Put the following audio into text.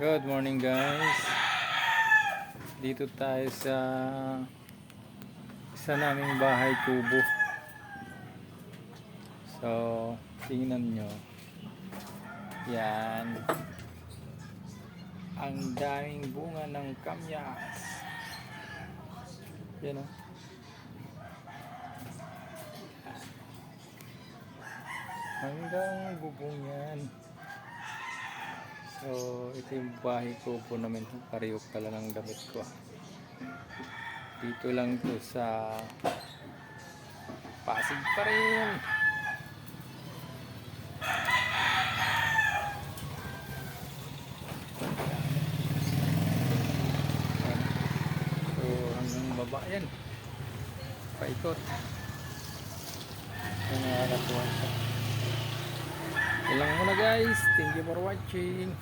Good morning guys. Dito tayo sa isa naming bahay kubo. So, tingnan nyo. Yan. Ang daming bunga ng kamyas. Yan o. Hanggang bubong yan. So, ito yung bahay ko po namin. Pareho pala ng damit ko. Dito lang to sa Pasig pa rin. So, hanggang baba yan. Paikot. Ang nakakatuwa siya. Ilang muna guys. Thank you for watching.